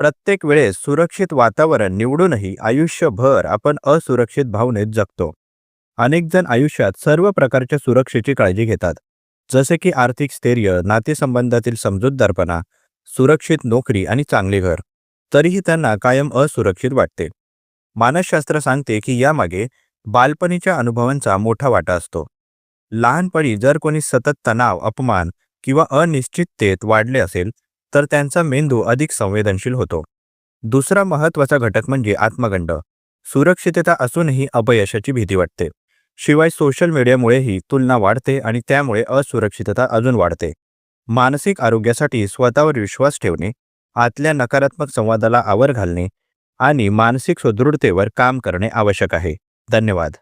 प्रत्येक वेळेस सुरक्षित वातावरण निवडूनही आयुष्यभर आपण असुरक्षित भावनेत जगतो. अनेकजण आयुष्यात सर्व प्रकारच्या सुरक्षेची काळजी घेतात. जसे की आर्थिक स्थैर्य नातेसंबंधातील समजूतदारपणा सुरक्षित नोकरी आणि चांगले घर. तरीही त्यांना कायम असुरक्षित वाटते. मानसशास्त्र सांगते की यामागे बालपणीच्या अनुभवांचा मोठा वाटा असतो. लहानपणी जर कोणी सतत तणाव अपमान किंवा अनिश्चिततेत वाढले असेल तर त्यांचा मेंदू अधिक संवेदनशील होतो. दुसरा महत्त्वाचा घटक म्हणजे आत्मगंड. सुरक्षितता असूनही अपयशाची भीती वाटते. शिवाय सोशल मीडियामुळेही तुलना वाढते आणि त्यामुळे असुरक्षितता अजून वाढते. मानसिक आरोग्यासाठी स्वतःवर विश्वास ठेवणे आतल्या नकारात्मक संवादाला आवर घालणे आणि मानसिक सुदृढतेवर काम करणे आवश्यक आहे. धन्यवाद.